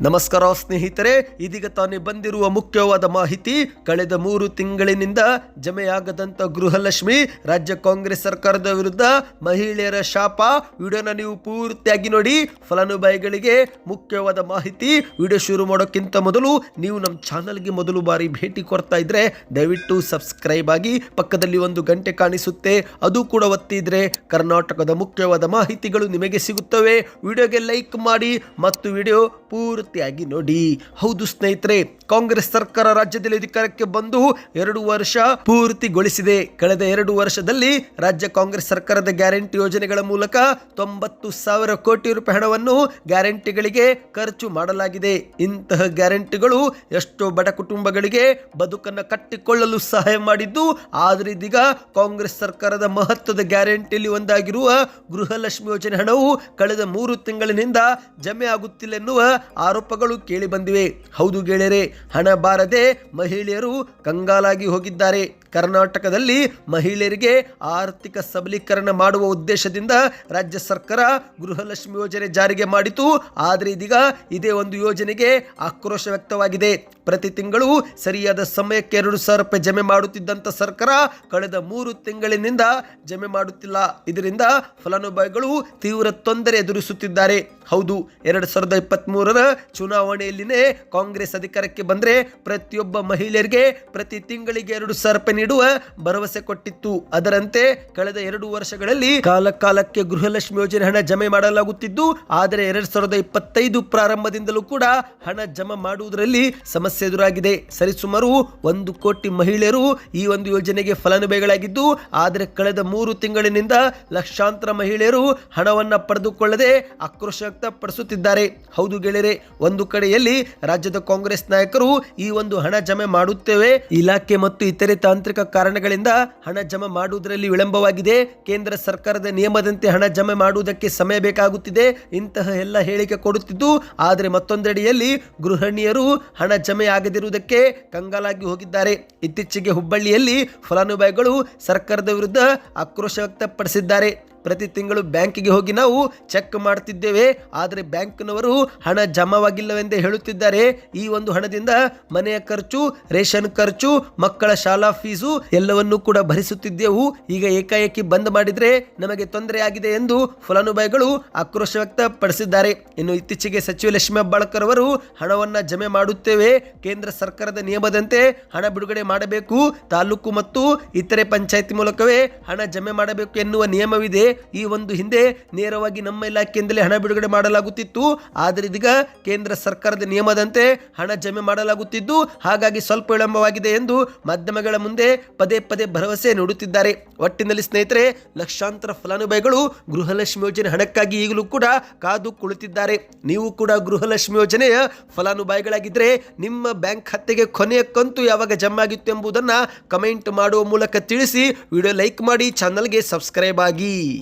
ನಮಸ್ಕಾರ ಸ್ನೇಹಿತರೆ, ಇದೀಗ ತಾನೇ ಬಂದಿರುವ ಮುಖ್ಯವಾದ ಮಾಹಿತಿ, ಕಳೆದ ಮೂರು ತಿಂಗಳಿನಿಂದ ಜಮೆಯಾಗದಂತ ಗೃಹಲಕ್ಷ್ಮಿ, ರಾಜ್ಯ ಕಾಂಗ್ರೆಸ್ ಸರ್ಕಾರದ ವಿರುದ್ಧ ಮಹಿಳೆಯರ ಶಾಪ. ವಿಡಿಯೋನ ನೀವು ಪೂರ್ತಿಯಾಗಿ ನೋಡಿ, ಫಲಾನುಭವಿಗಳಿಗೆ ಮುಖ್ಯವಾದ ಮಾಹಿತಿ. ವಿಡಿಯೋ ಶುರು ಮಾಡೋಕ್ಕಿಂತ ಮೊದಲು ನೀವು ನಮ್ಮ ಚಾನಲ್ಗೆ ಮೊದಲು ಬಾರಿ ಭೇಟಿ ಕೊಡ್ತಾ ಇದ್ರೆ, ದಯವಿಟ್ಟು ಸಬ್ಸ್ಕ್ರೈಬ್ ಆಗಿ ಪಕ್ಕದಲ್ಲಿ ಒಂದು ಗಂಟೆ ಕಾಣಿಸುತ್ತೆ. ಅದು ಕೂಡ ಒತ್ತಿದ್ರೆ ಕರ್ನಾಟಕದ ಮುಖ್ಯವಾದ ಮಾಹಿತಿಗಳು ನಿಮಗೆ ಸಿಗುತ್ತವೆ. ವಿಡಿಯೋಗೆ ಲೈಕ್ ಮಾಡಿ ಮತ್ತು ವಿಡಿಯೋ ಪೂರ್ತಿಯಾಗಿ ನೋಡಿ. ಹೌದು ಸ್ನೇಹಿತರೆ, ಕಾಂಗ್ರೆಸ್ ಸರ್ಕಾರ ರಾಜ್ಯದಲ್ಲಿ ಅಧಿಕಾರಕ್ಕೆ ಬಂದು ಎರಡು ವರ್ಷ ಪೂರ್ತಿಗೊಳಿಸಿದೆ. ಕಳೆದ ಎರಡು ವರ್ಷದಲ್ಲಿ ರಾಜ್ಯ ಕಾಂಗ್ರೆಸ್ ಸರ್ಕಾರದ ಗ್ಯಾರಂಟಿ ಯೋಜನೆಗಳ ಮೂಲಕ ತೊಂಬತ್ತು ಸಾವಿರ ಕೋಟಿ ರೂಪಾಯಿ ಹಣವನ್ನು ಗ್ಯಾರಂಟಿಗಳಿಗೆ ಖರ್ಚು ಮಾಡಲಾಗಿದೆ. ಇಂತಹ ಗ್ಯಾರಂಟಿಗಳು ಎಷ್ಟೋ ಬಡ ಕುಟುಂಬಗಳಿಗೆ ಬದುಕನ್ನು ಕಟ್ಟಿಕೊಳ್ಳಲು ಸಹಾಯ ಮಾಡಿದ್ದು, ಆದರೆ ಇದೀಗ ಕಾಂಗ್ರೆಸ್ ಸರ್ಕಾರದ ಮಹತ್ವದ ಗ್ಯಾರಂಟಿಯಲ್ಲಿ ಒಂದಾಗಿರುವ ಗೃಹಲಕ್ಷ್ಮಿ ಯೋಜನೆ ಹಣವು ಕಳೆದ ಮೂರು ತಿಂಗಳಿನಿಂದ ಜಮೆ ಆಗುತ್ತಿಲ್ಲ ಎನ್ನುವ ಆರೋಪಗಳು ಕೇಳಿ ಬಂದಿವೆ. ಹೌದು ಗೆಳೆಯರೆ, ಹಣ ಬಾರದೆ ಮಹಿಳೆಯರು ಕಂಗಾಲಾಗಿ ಹೋಗಿದ್ದಾರೆ. ಕರ್ನಾಟಕದಲ್ಲಿ ಮಹಿಳೆಯರಿಗೆ ಆರ್ಥಿಕ ಸಬಲೀಕರಣ ಮಾಡುವ ಉದ್ದೇಶದಿಂದ ರಾಜ್ಯ ಸರ್ಕಾರ ಗೃಹಲಕ್ಷ್ಮಿ ಯೋಜನೆ ಜಾರಿಗೆ ಮಾಡಿತು. ಆದರೆ ಇದೀಗ ಇದೇ ಒಂದು ಯೋಜನೆಗೆ ಆಕ್ರೋಶ ವ್ಯಕ್ತವಾಗಿದೆ. ಪ್ರತಿ ತಿಂಗಳು ಸರಿಯಾದ ಸಮಯಕ್ಕೆ ಎರಡು ಸಾವಿರ ರೂಪಾಯಿ ಜಮೆ ಮಾಡುತ್ತಿದ್ದಂಥ ಸರ್ಕಾರ ಕಳೆದ ಮೂರು ತಿಂಗಳಿನಿಂದ ಜಮೆ ಮಾಡುತ್ತಿಲ್ಲ. ಇದರಿಂದ ಫಲಾನುಭವಿಗಳು ತೀವ್ರ ತೊಂದರೆ ಎದುರಿಸುತ್ತಿದ್ದಾರೆ. ಹೌದು, ಎರಡು ಸಾವಿರದ ಇಪ್ಪತ್ತ್ ಮೂರರ ಚುನಾವಣೆಯಲ್ಲಿನೇ ಕಾಂಗ್ರೆಸ್ ಅಧಿಕಾರಕ್ಕೆ ಬಂದರೆ ಪ್ರತಿಯೊಬ್ಬ ಮಹಿಳೆಯರಿಗೆ ಪ್ರತಿ ತಿಂಗಳಿಗೆ ಎರಡು ಸಾವಿರ ರೂಪಾಯಿ ನೀಡುವ ಭರವಸೆ ಕೊಟ್ಟಿತ್ತು. ಅದರಂತೆ ಕಳೆದ ಎರಡು ವರ್ಷಗಳಲ್ಲಿ ಕಾಲ ಕಾಲಕ್ಕೆ ಗೃಹಲಕ್ಷ್ಮಿ ಯೋಜನೆ ಹಣ ಜಮೆ ಮಾಡಲಾಗುತ್ತಿದ್ದು ಆದರೆ ಎರಡು ಸಾವಿರದ ಇಪ್ಪತ್ತೈದು ಪ್ರಾರಂಭದಿಂದಲೂ ಕೂಡ ಹಣ ಜಮಾ ಮಾಡುವುದರಲ್ಲಿ ಸಮಸ್ಯೆ ಎದುರಾಗಿದೆ. ಸರಿಸುಮಾರು ಒಂದು ಕೋಟಿ ಮಹಿಳೆಯರು ಈ ಒಂದು ಯೋಜನೆಗೆ ಫಲಾನುಭವಿಗಳಾಗಿದ್ದು, ಆದರೆ ಕಳೆದ ಮೂರು ತಿಂಗಳಿನಿಂದ ಲಕ್ಷಾಂತರ ಮಹಿಳೆಯರು ಹಣವನ್ನು ಪಡೆದುಕೊಳ್ಳದೆ ಆಕ್ರೋಶ ವ್ಯಕ್ತಪಡಿಸುತ್ತಿದ್ದಾರೆ ಹೌದು ಗೆಳೆಯರೆ, ಒಂದು ಕಡೆಯಲ್ಲಿ ರಾಜ್ಯದ ಕಾಂಗ್ರೆಸ್ ನಾಯಕರು ಈ ಒಂದು ಹಣ ಜಮೆ ಮಾಡುತ್ತೇವೆ. ಇಲಾಖೆ ಮತ್ತು ಇತರೆ ತಾಂತ್ರಿಕ ಕಾರಣಗಳಿಂದ ಹಣ ಜಮೆ ಮಾಡುವುದರಲ್ಲಿ ವಿಳಂಬವಾಗಿದೆ. ಕೇಂದ್ರ ಸರ್ಕಾರದ ನಿಯಮದಂತೆ ಹಣ ಜಮೆ ಮಾಡುವುದಕ್ಕೆ ಸಮಯ ಬೇಕಾಗುತ್ತಿದೆ. ಇಂತಹ ಎಲ್ಲ ಹೇಳಿಕೆ ಕೊಡುತ್ತಿದ್ದು, ಆದರೆ ಮತ್ತೊಂದೆಡೆಯಲ್ಲಿ ಗೃಹಿಣಿಯರು ಹಣ ಜಮೆ ಆಗದಿರುವುದಕ್ಕೆ ಕಂಗಾಲಾಗಿ ಹೋಗಿದ್ದಾರೆ. ಇತ್ತೀಚೆಗೆ ಹುಬ್ಬಳ್ಳಿಯಲ್ಲಿ ಫಲಾನುಭವಿಗಳು ಸರ್ಕಾರದ ವಿರುದ್ಧ ಆಕ್ರೋಶ ವ್ಯಕ್ತಪಡಿಸಿದ್ದಾರೆ. ಪ್ರತಿ ತಿಂಗಳು ಬ್ಯಾಂಕಿಗೆ ಹೋಗಿ ನಾವು ಚೆಕ್ ಮಾಡ್ತಿದ್ದೇವೆ. ಆದರೆ ಬ್ಯಾಂಕ್ನವರು ಹಣ ಜಮಾವಾಗಿಲ್ಲವೆಂದೇ ಹೇಳುತ್ತಿದ್ದಾರೆ. ಈ ಒಂದು ಹಣದಿಂದ ಮನೆಯ ಖರ್ಚು, ರೇಷನ್ ಖರ್ಚು, ಮಕ್ಕಳ ಶಾಲಾ ಫೀಸು ಎಲ್ಲವನ್ನೂ ಕೂಡ ಭರಿಸುತ್ತಿದ್ದೆವು. ಈಗ ಏಕಾಏಕಿ ಬಂದ್ ಮಾಡಿದ್ರೆ ನಮಗೆ ತೊಂದರೆ ಆಗಿದೆ ಎಂದು ಫಲಾನುಭವಿಗಳು ಆಕ್ರೋಶ ವ್ಯಕ್ತಪಡಿಸಿದ್ದಾರೆ. ಇನ್ನು ಇತ್ತೀಚೆಗೆ ಸಚಿವ ಲಕ್ಷ್ಮೀ ಹೆಬ್ಬಾಳ್ಕರ್ ಅವರು ಹಣವನ್ನು ಜಮೆ ಮಾಡುತ್ತೇವೆ. ಕೇಂದ್ರ ಸರ್ಕಾರದ ನಿಯಮದಂತೆ ಹಣ ಬಿಡುಗಡೆ ಮಾಡಬೇಕು. ತಾಲೂಕು ಮತ್ತು ಇತರೆ ಪಂಚಾಯತಿ ಮೂಲಕವೇ ಹಣ ಜಮೆ ಮಾಡಬೇಕು ಎನ್ನುವ ನಿಯಮವಿದೆ. ಈ ಒಂದು ಹಿಂದೆ ನೇರವಾಗಿ ನಮ್ಮ ಇಲಾಖೆಯಿಂದಲೇ ಹಣ ಬಿಡುಗಡೆ ಮಾಡಲಾಗುತ್ತಿತ್ತು. ಆದರೆ ಇದೀಗ ಕೇಂದ್ರ ಸರ್ಕಾರದ ನಿಯಮದಂತೆ ಹಣ ಜಮೆ ಮಾಡಲಾಗುತ್ತಿದ್ದು, ಹಾಗಾಗಿ ಸ್ವಲ್ಪ ವಿಳಂಬವಾಗಿದೆ ಎಂದು ಮಾಧ್ಯಮಗಳ ಮುಂದೆ ಪದೇ ಪದೇ ಭರವಸೆ ನೀಡುತ್ತಿದ್ದಾರೆ. ಒಟ್ಟಿನಲ್ಲಿ ಸ್ನೇಹಿತರೆ, ಲಕ್ಷಾಂತರ ಫಲಾನುಭವಿಗಳು ಗೃಹಲಕ್ಷ್ಮಿ ಯೋಜನೆ ಹಣಕ್ಕಾಗಿ ಈಗಲೂ ಕೂಡ ಕಾದು ಕುಳಿತಿದ್ದಾರೆ. ನೀವು ಕೂಡ ಗೃಹಲಕ್ಷ್ಮಿ ಯೋಜನೆಯ ಫಲಾನುಭವಿಗಳಾಗಿದ್ದರೆ ನಿಮ್ಮ ಬ್ಯಾಂಕ್ ಖಾತೆಗೆ ಕೊನೆಯ ಕಂತು ಯಾವಾಗ ಜಮಾ ಆಗಿತ್ತು ಎಂಬುದನ್ನು ಕಮೆಂಟ್ ಮಾಡುವ ಮೂಲಕ ತಿಳಿಸಿ, ವಿಡಿಯೋ ಲೈಕ್ ಮಾಡಿ, ಚಾನಲ್ಗೆ ಸಬ್ಸ್ಕ್ರೈಬ್ ಆಗಿ.